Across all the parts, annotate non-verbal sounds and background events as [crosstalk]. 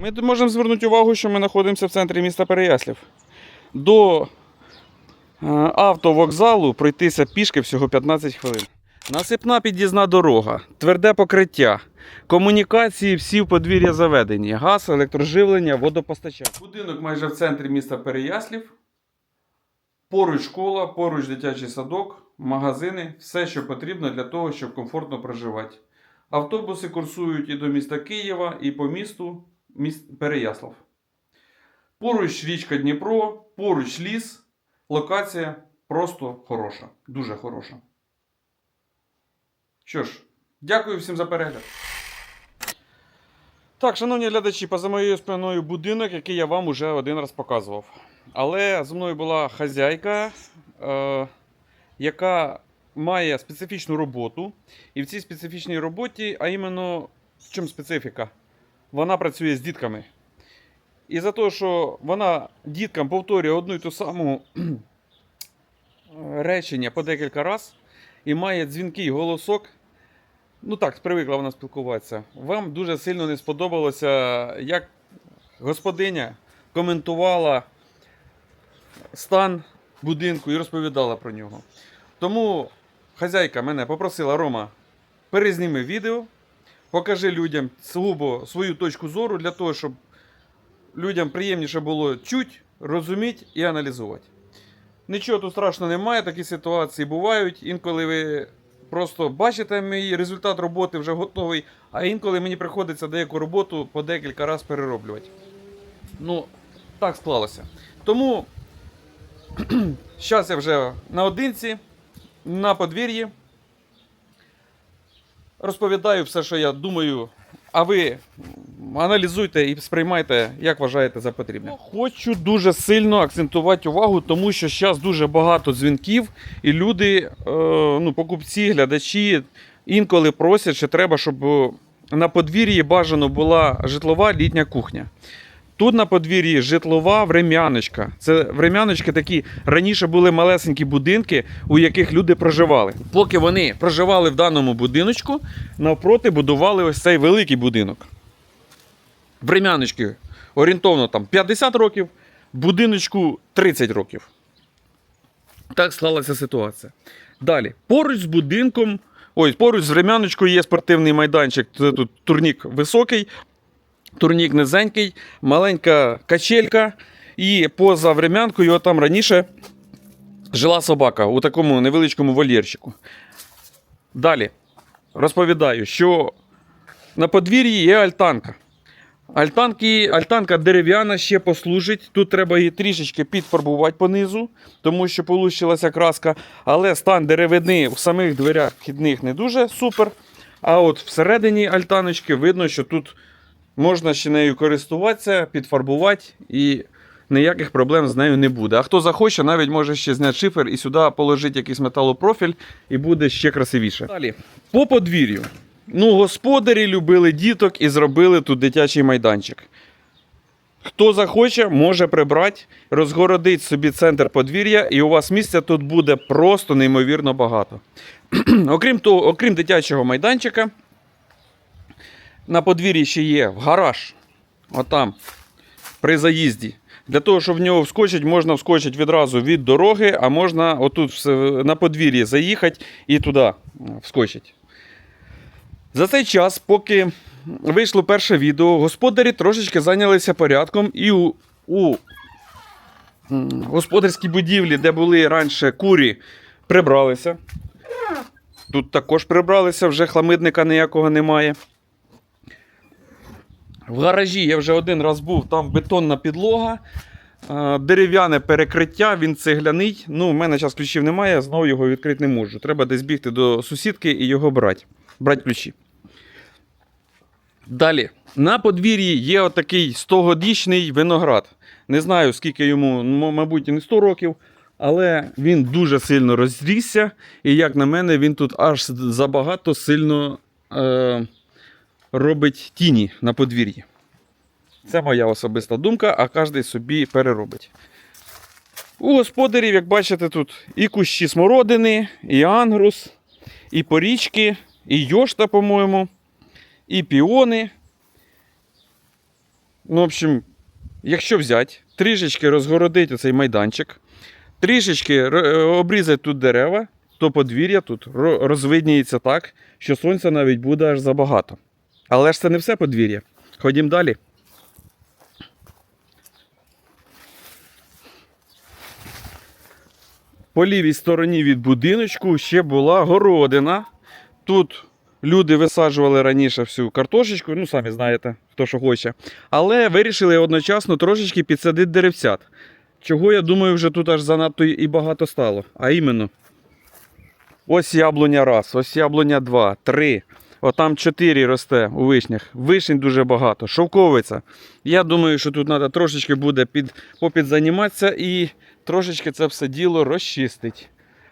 Ми можемо звернути увагу, що ми знаходимося в центрі міста Переяслів. До е, автовокзалу пройтися пішки всього 15 хвилин. Насипна під'їзна дорога, тверде покриття, комунікації всі в подвір'я заведені, газ, електроживлення, водопостачання. Будинок майже в центрі міста Переяслів. Поруч школа, поруч дитячий садок, магазини, все, що потрібно для того, щоб комфортно проживати. Автобуси курсують і до міста Києва, і по місту міст Переяслав. Поруч річка Дніпро, поруч ліс. Локація просто хороша, дуже хороша. Що ж, дякую всім за перегляд. Так, шановні глядачі, поза моєю спиною будинок, який я вам уже один раз показував. Але зі мною була хазяйка, е, яка має специфічну роботу. І в цій специфічній роботі, а іменно в чому специфіка? Вона працює з дітками. І за те, що вона діткам повторює одну і ту саму речення по декілька разів і має дзвінкий голосок. Ну так, привикла вона спілкуватися. Вам дуже сильно не сподобалося, як господиня коментувала стан будинку і розповідала про нього. Тому хазяйка мене попросила Рома, перезніми відео, покажи людям сугубо свою точку зору для того, щоб людям приємніше було чуть, розуміти і аналізувати. Нічого тут страшного немає, такі ситуації бувають. Інколи ви просто бачите мій результат роботи вже готовий, а інколи мені приходиться деяку роботу по декілька разів перероблювати. Ну, так склалося. Тому [clears throat] зараз я вже наодинці, на подвір'ї. Розповідаю все, що я думаю, а ви аналізуйте і сприймайте, як вважаєте за потрібне. Хочу дуже сильно акцентувати увагу, тому що зараз дуже багато дзвінків, і люди, е, ну, покупці, глядачі інколи просять, що треба, щоб на подвір'ї бажано була житлова літня кухня. Тут на подвір'ї житлова врем'яночка. Це врем'яночки такі раніше були малесенькі будинки, у яких люди проживали. Поки вони проживали в даному будиночку, навпроти будували ось цей великий будинок. Врем'яночки орієнтовно там 50 років, будиночку 30 років. Так склалася ситуація. Далі, поруч з будинком, ой, поруч з врем'яночкою є спортивний майданчик. Це тут турнік високий, турнік низенький, маленька качелька. І поза врем'янкою там раніше жила собака у такому невеличкому вольєрчику. Далі розповідаю, що на подвір'ї є альтанка. Альтанки, альтанка дерев'яна ще послужить. Тут треба її трішечки підфарбувати понизу, тому що получилася краска. Але стан деревини в самих дверях вхідних не дуже супер. А от всередині альтаночки видно, що тут можна ще нею користуватися, підфарбувати і ніяких проблем з нею не буде. А хто захоче, навіть може ще зняти шифер і сюди положити якийсь металопрофіль, і буде ще красивіше. Далі, по подвір'ю. Ну, господарі любили діток і зробили тут дитячий майданчик. Хто захоче, може прибрати, розгородити собі центр подвір'я, і у вас місця тут буде просто неймовірно багато. [clears throat] окрім, того, окрім дитячого майданчика, на подвір'ї ще є в гараж. Отам, при заїзді. Для того, щоб в нього вскочити, можна вскочити відразу від дороги, а можна отут на подвір'ї заїхати і туди вскочити. За цей час, поки вийшло перше відео, господарі трошечки зайнялися порядком і у, у господарській будівлі, де були раніше курі, прибралися. Тут також прибралися, вже хламидника ніякого немає. В гаражі я вже один раз був, там бетонна підлога, е, дерев'яне перекриття, він цегляний. Ну, в мене зараз ключів немає, знову його відкрити не можу. Треба десь бігти до сусідки і його брати. Брати ключі. Далі. На подвір'ї є отакий 100-годічний виноград. Не знаю, скільки йому, мабуть, і не 100 років, але він дуже сильно розрісся. І, як на мене, він тут аж забагато сильно е, робить тіні на подвір'ї. Це моя особиста думка, а кожен собі переробить. У господарів, як бачите, тут і кущі смородини, і ангрус, і порічки, і йошта, по-моєму, і піони. Ну, в общем, якщо взяти, трішечки розгородити оцей майданчик, трішечки е, обрізати тут дерева, то подвір'я тут ро- розвидніється так, що сонця навіть буде аж забагато. Але ж це не все подвір'я. Ходім далі. По лівій стороні від будиночку ще була городина. Тут люди висаджували раніше всю картошечку, ну самі знаєте, хто що хоче. Але вирішили одночасно трошечки підсадити деревцят. Чого я думаю, вже тут аж занадто і багато стало. А іменно, ось яблуня раз, ось яблуня два, три. Отам чотири росте у вишнях. Вишень дуже багато. Шовковиця. Я думаю, що тут треба трошечки буде під, попідзаніматися і трошечки це все діло розчистить.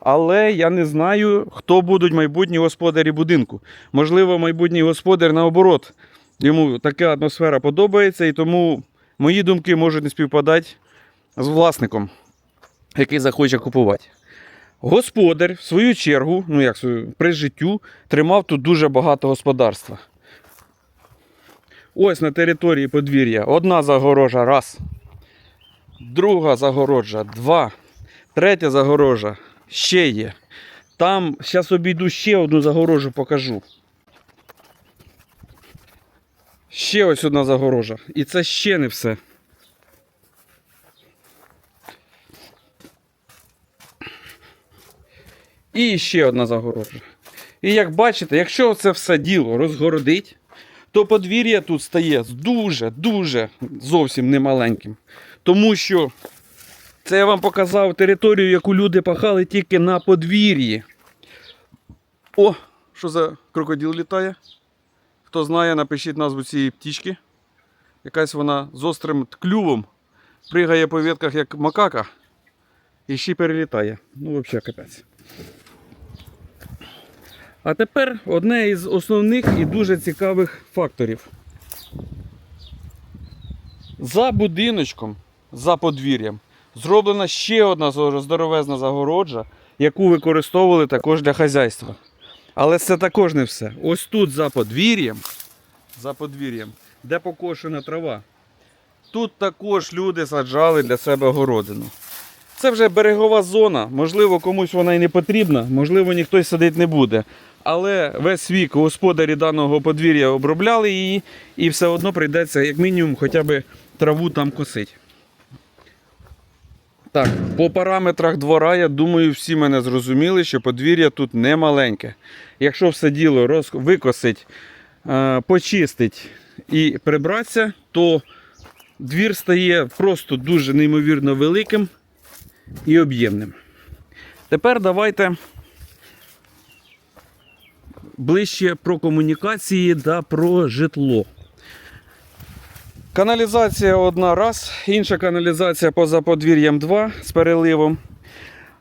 Але я не знаю, хто будуть майбутні господарі будинку. Можливо, майбутній господар наоборот. Йому така атмосфера подобається, і тому мої думки можуть не співпадати з власником, який захоче купувати. Господар, в свою чергу, ну як при життю, тримав тут дуже багато господарства. Ось на території подвір'я одна загорожа, раз. Друга загорожа, два. Третя загорожа ще є. Там зараз обійду ще одну загорожу покажу. Ще ось одна загорожа. І це ще не все. І ще одна загорожа. І як бачите, якщо це все діло розгородить, то подвір'я тут стає дуже-дуже зовсім немаленьким. Тому що це я вам показав територію, яку люди пахали тільки на подвір'ї. О, що за крокодил літає? Хто знає, напишіть назву цієї птічки. Якась вона з острим клювом пригає по ветках як макака і ще перелітає. Ну, взагалі капець. А тепер одне із основних і дуже цікавих факторів. За будиночком, за подвір'ям, зроблена ще одна здоровезна загороджа, яку використовували також для хазяйства. Але це також не все. Ось тут за подвір'ям, за подвір'ям, де покошена трава. Тут також люди саджали для себе городину. Це вже берегова зона, можливо, комусь вона і не потрібна, можливо, ніхто садити не буде. Але весь вік господарі даного подвір'я обробляли її, і все одно прийдеться, як мінімум, хоча б траву там косить. Так, по параметрах двора, я думаю, всі мене зрозуміли, що подвір'я тут не маленьке. Якщо все діло роз... викосить, е, почистить і прибратися, то двір стає просто дуже неймовірно великим і об'ємним. Тепер давайте ближче про комунікації та про житло. Каналізація одна раз, інша каналізація поза подвір'ям 2 з переливом.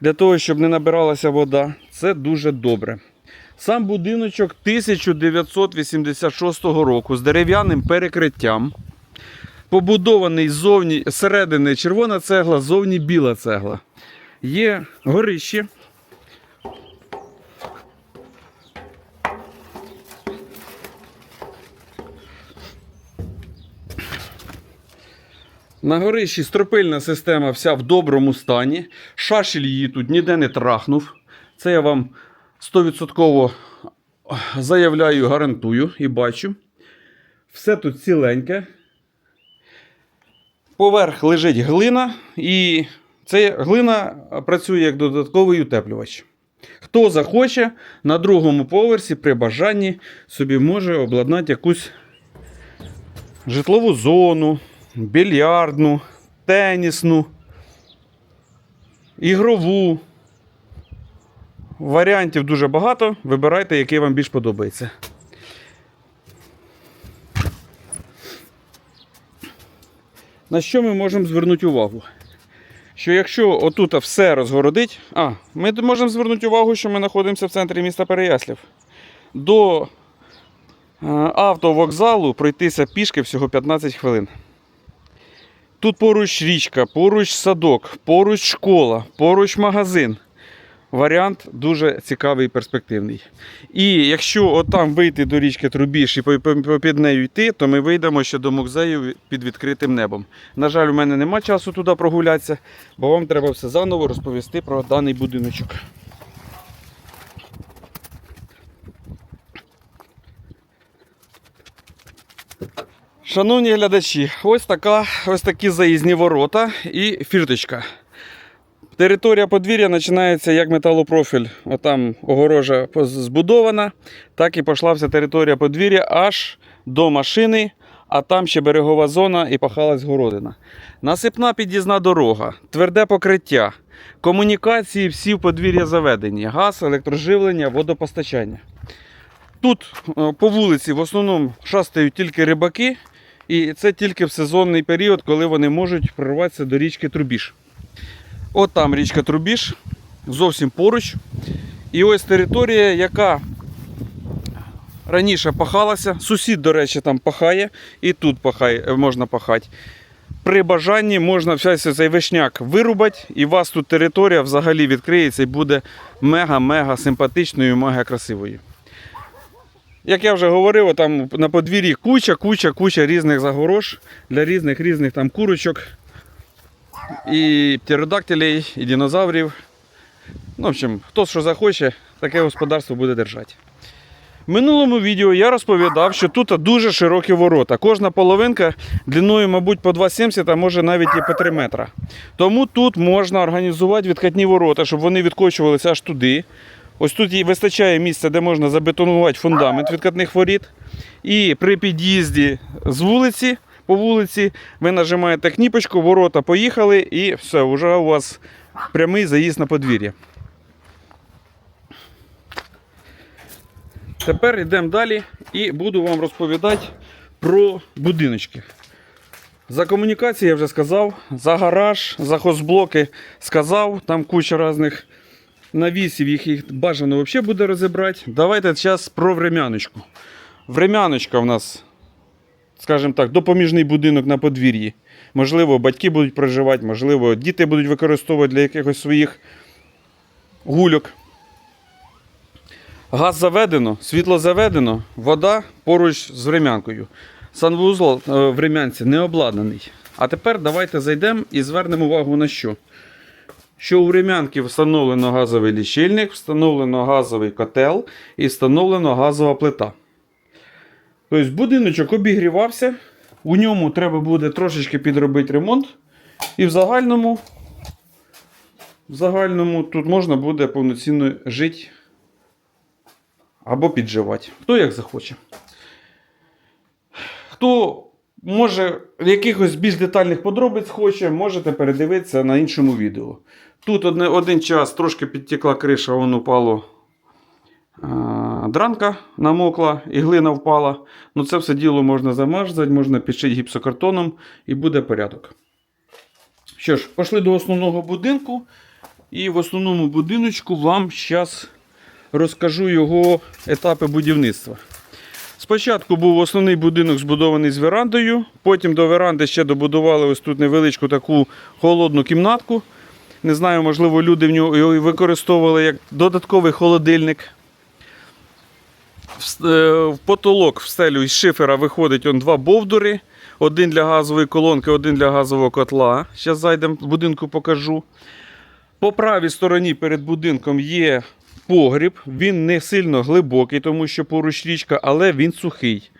Для того, щоб не набиралася вода. Це дуже добре. Сам будиночок 1986 року з дерев'яним перекриттям. Побудований ззовні, зсередини червона цегла, ззовні біла цегла. Є горище. На горищі стропильна система вся в доброму стані. Шашель її тут ніде не трахнув. Це я вам 100% заявляю, гарантую і бачу. Все тут ціленьке. Поверх лежить глина, і ця глина працює як додатковий утеплювач. Хто захоче, на другому поверсі при бажанні собі може обладнати якусь житлову зону, більярдну, тенісну, ігрову. Варіантів дуже багато. Вибирайте, який вам більш подобається. На що ми можемо звернути увагу? Що якщо отут все розгородить, а, ми можемо звернути увагу, що ми знаходимося в центрі міста Переяслів. До е, автовокзалу пройтися пішки всього 15 хвилин. Тут поруч річка, поруч садок, поруч школа, поруч магазин. варіант дуже цікавий і перспективний. І якщо отам вийти до річки Трубіж і під нею йти, то ми вийдемо ще до музею під відкритим небом. На жаль, у мене нема часу туди прогулятися, бо вам треба все заново розповісти про даний будиночок. Шановні глядачі, ось така, ось такі заїзні ворота і фірточка. Територія подвір'я починається як металопрофіль. Отам огорожа збудована, так і пішла вся територія подвір'я аж до машини, а там ще берегова зона і пахалась городина. Насипна під'їзна дорога, тверде покриття, комунікації всі в подвір'я заведені, газ, електроживлення, водопостачання. Тут е, по вулиці в основному шастають тільки рибаки, і це тільки в сезонний період, коли вони можуть прорватися до річки Трубіж. От там річка Трубіж, зовсім поруч. І ось територія, яка раніше пахалася. Сусід, до речі, там пахає, і тут пахає, е, можна пахати. При бажанні можна весь цей вишняк вирубати, і у вас тут територія взагалі відкриється і буде мега-мега симпатичною, мега красивою. Як я вже говорив, там на подвір'ї куча, куча, куча різних загорож для різних різних там курочок, і птеродактилей, і динозаврів. Ну, в общем, хто що захоче, таке господарство буде держати. В минулому відео я розповідав, що тут дуже широкі ворота. Кожна половинка длиною, мабуть, по 2,70, а може навіть і по 3 метра. Тому тут можна організувати відкатні ворота, щоб вони відкочувалися аж туди. Ось тут вистачає місця, де можна забетонувати фундамент відкатних воріт. І при під'їзді з вулиці, по вулиці, ви нажимаєте кніпочку, ворота поїхали, і все, вже у вас прямий заїзд на подвір'я. Тепер йдемо далі і буду вам розповідати про будиночки. За комунікації я вже сказав, за гараж, за хозблоки сказав, там куча різних навісів, їх, їх бажано взагалі буде розібрати. Давайте зараз про времяночку. Времяночка в нас, скажімо так, допоміжний будинок на подвір'ї. Можливо, батьки будуть проживати, можливо, діти будуть використовувати для якихось своїх гульок. Газ заведено, світло заведено, вода поруч з времянкою. Санвузол е, в Рем'янці не обладнаний. А тепер давайте зайдемо і звернемо увагу на що. Що у Рем'янки встановлено газовий лічильник, встановлено газовий котел і встановлено газова плита. Тобто будиночок обігрівався, у ньому треба буде трошечки підробити ремонт. І в загальному, в загальному тут можна буде повноцінно жити або підживати. Хто як захоче. Хто може якихось більш детальних подробиць хоче, можете передивитися на іншому відео. Тут одне, один час трошки підтекла криша, вон упало дранка намокла і глина впала. Ну це все діло можна замазати, можна підшити гіпсокартоном і буде порядок. Що ж, пішли до основного будинку. І в основному будиночку вам зараз розкажу його етапи будівництва. Спочатку був основний будинок збудований з верандою, потім до веранди ще добудували ось тут невеличку таку холодну кімнатку. Не знаю, можливо, люди в нього його використовували як додатковий холодильник. Е, В потолок в стелю із шифера виходить он два бовдури. Один для газової колонки, один для газового котла. Зараз зайдемо в будинку, покажу. По правій стороні перед будинком є погріб. Він не сильно глибокий, тому що поруч річка, але він сухий.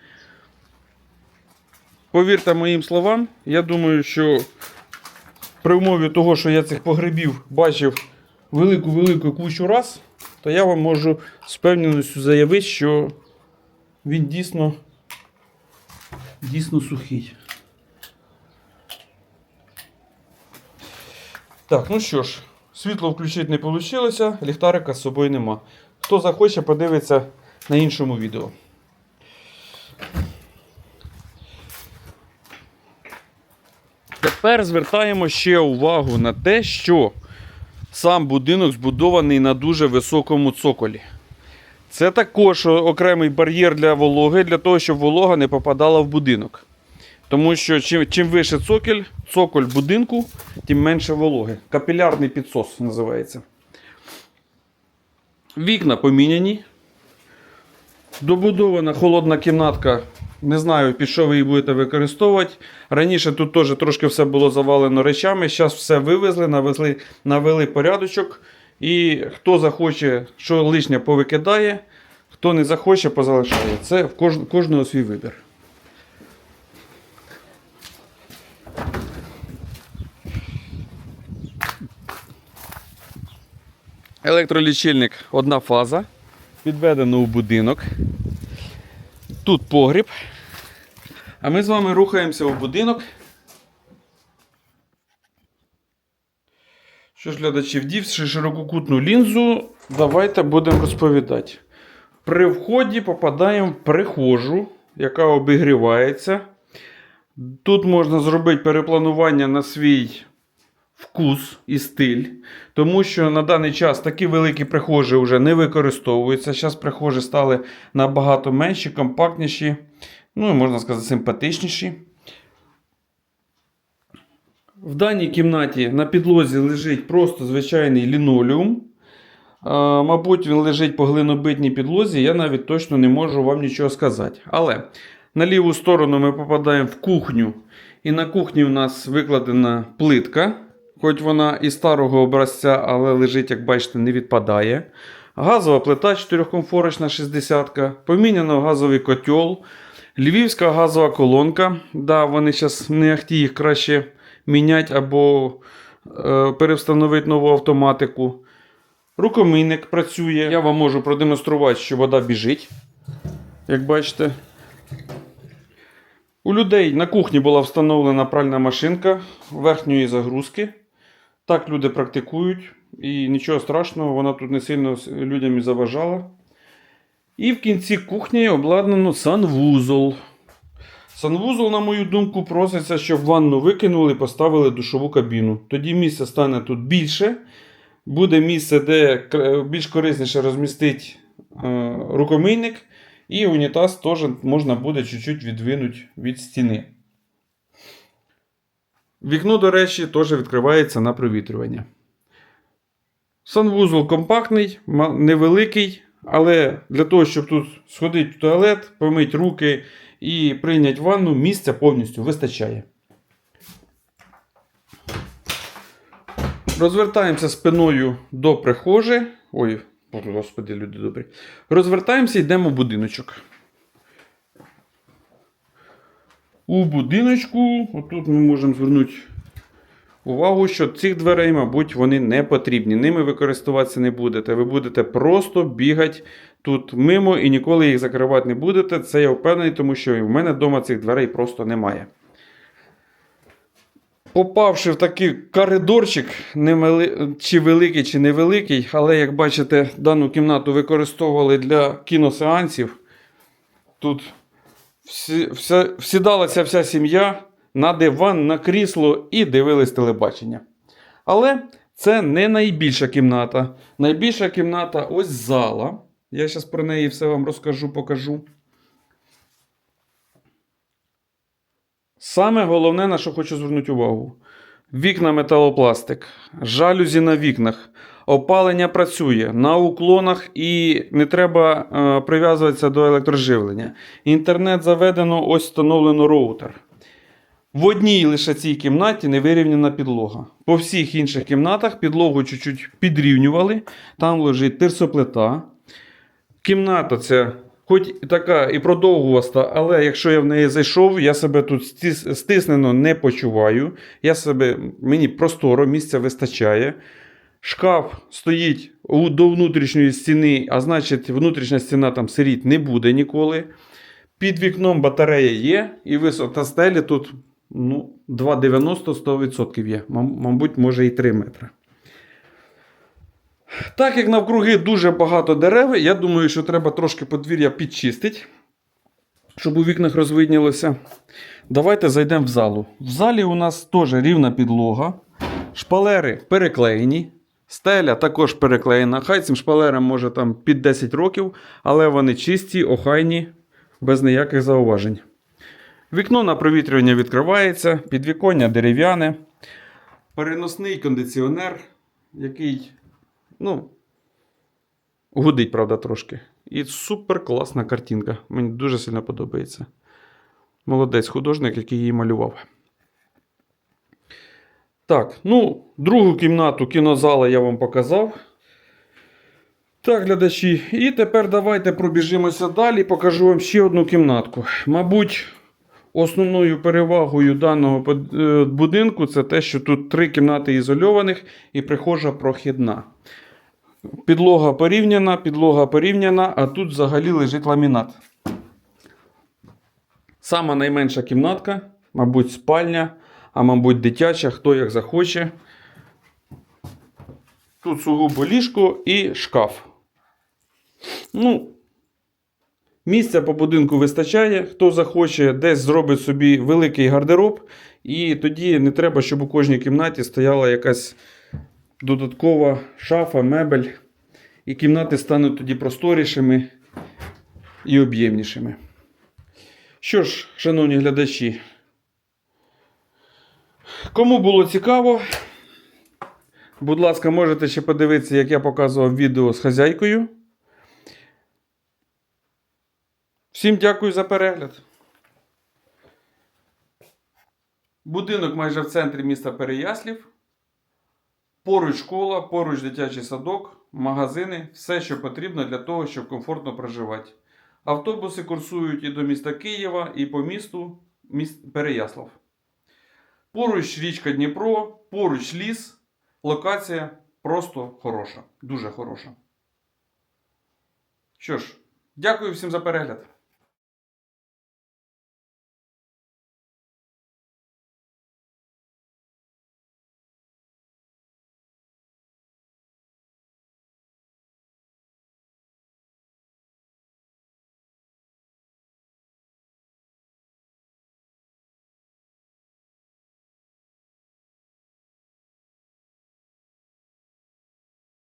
Повірте моїм словам, я думаю, що при умові того, що я цих погребів бачив велику-велику кучу раз, то я вам можу з певністю заявити, що він дійсно, дійсно сухий. Так, ну що ж, світло включити не вийшло, ліхтарика з собою нема. Хто захоче, подивиться на іншому відео. Тепер звертаємо ще увагу на те, що сам будинок збудований на дуже високому цоколі. Це також окремий бар'єр для вологи, для того, щоб волога не попадала в будинок. Тому що чим, чим вище цоколь, цоколь будинку, тим менше вологи. Капілярний підсос називається. Вікна поміняні. Добудована холодна кімнатка. Не знаю, під що ви її будете використовувати. Раніше тут теж трошки все було завалено речами. Зараз все вивезли, навезли, навели порядочок. І хто захоче, що лишнє повикидає, хто не захоче, позалишає. Це в кож, кожного свій вибір. Електролічильник одна фаза. Підведено у будинок. Тут погріб. А ми з вами рухаємося у будинок. Що ж, глядачі, вдівши ширококутну лінзу, давайте будемо розповідати. При вході попадаємо в прихожу, яка обігрівається. Тут можна зробити перепланування на свій вкус і стиль, тому що на даний час такі великі прихожі вже не використовуються. Зараз прихожі стали набагато менші, компактніші, ну і можна сказати, симпатичніші. В даній кімнаті на підлозі лежить просто звичайний лінолеум. Мабуть, він лежить по глинобитній підлозі, я навіть точно не можу вам нічого сказати. Але на ліву сторону ми попадаємо в кухню, і на кухні в нас викладена плитка, хоч вона і старого образця, але лежить, як бачите, не відпадає. Газова плита 4-комфорочна 60 поміняно газовий котел, львівська газова колонка. Да, вони зараз не ахті їх краще міняти або е, перевстановити нову автоматику. Рукомийник працює. Я вам можу продемонструвати, що вода біжить. Як бачите. У людей на кухні була встановлена пральна машинка верхньої загрузки. Так люди практикують. І нічого страшного, вона тут не сильно людям і заважала. І в кінці кухні обладнано санвузол. Санвузол, на мою думку, проситься, щоб ванну викинули і поставили душову кабіну. Тоді місця стане тут більше. Буде місце, де більш корисніше розмістити е, рукомийник, і унітаз теж можна буде чуть-чуть відвинути від стіни. Вікно, до речі, теж відкривається на провітрювання. Санвузол компактний, невеликий, але для того, щоб тут сходити в туалет, помити руки і прийняти ванну, місця повністю вистачає. Розвертаємося спиною до прихожі. Ой, господи, люди добрі. Розвертаємося і йдемо в будиночок. У будиночку, отут ми можемо звернути увагу, що цих дверей, мабуть, вони не потрібні. Ними ви користуватися не будете. Ви будете просто бігати тут мимо і ніколи їх закривати не будете. Це я впевнений, тому що в мене вдома цих дверей просто немає. Попавши в такий коридорчик, чи великий, чи невеликий, але як бачите, дану кімнату використовували для кіносеансів. Тут всідалася вся сім'я на диван, на крісло і дивились телебачення. Але це не найбільша кімната. Найбільша кімната ось зала. Я зараз про неї все вам розкажу, покажу. Саме головне, на що хочу звернути увагу: вікна металопластик, жалюзі на вікнах, опалення працює на уклонах і не треба е, прив'язуватися до електроживлення. Інтернет заведено, ось встановлено роутер. В одній лише цій кімнаті не вирівняна підлога. По всіх інших кімнатах підлогу чуть-чуть підрівнювали. Там лежить тирсоплита. Кімната ця, хоч така і продовгуваста, але якщо я в неї зайшов, я себе тут стиснено не почуваю. Я себе, мені просторо, місця вистачає. Шкаф стоїть до внутрішньої стіни, а значить, внутрішня стіна там сиріть не буде ніколи. Під вікном батарея є, і висота стелі тут ну, 2,90-100% є. Мабуть, може і 3 метри. Так як навкруги дуже багато дерев, я думаю, що треба трошки подвір'я підчистити, щоб у вікнах розвиднілося. Давайте зайдемо в залу. В залі у нас теж рівна підлога, шпалери переклеєні, стеля також переклеєна. Хай цим шпалерам може там під 10 років, але вони чисті, охайні, без ніяких зауважень. Вікно на провітрювання відкривається, підвіконня дерев'яне, переносний кондиціонер, який, ну, Гудить, правда, трошки. І супер класна картинка. Мені дуже сильно подобається. Молодець художник, який її малював. Так, ну, другу кімнату кінозала я вам показав. Так, глядачі, і тепер давайте пробіжимося далі. Покажу вам ще одну кімнатку. Мабуть, основною перевагою даного е, будинку це те, що тут три кімнати ізольованих і прихожа прохідна. Підлога порівняна, підлога порівняна, а тут взагалі лежить ламінат. Сама найменша кімнатка, мабуть, спальня, а мабуть, дитяча, хто як захоче. Тут сугубо ліжко і шкаф. Ну, місця по будинку вистачає. Хто захоче, десь зробить собі великий гардероб, і тоді не треба, щоб у кожній кімнаті стояла якась додаткова шафа, мебель. І кімнати стануть тоді просторішими і об'ємнішими. Що ж, шановні глядачі, кому було цікаво, будь ласка, можете ще подивитися, як я показував відео з хазяйкою. Всім дякую за перегляд. Будинок майже в центрі міста Переяслів. Поруч школа, поруч дитячий садок, магазини, все, що потрібно для того, щоб комфортно проживати. Автобуси курсують і до міста Києва, і по місту міст Переяслав. Поруч річка Дніпро, поруч ліс. Локація просто хороша, дуже хороша. Що ж, дякую всім за перегляд.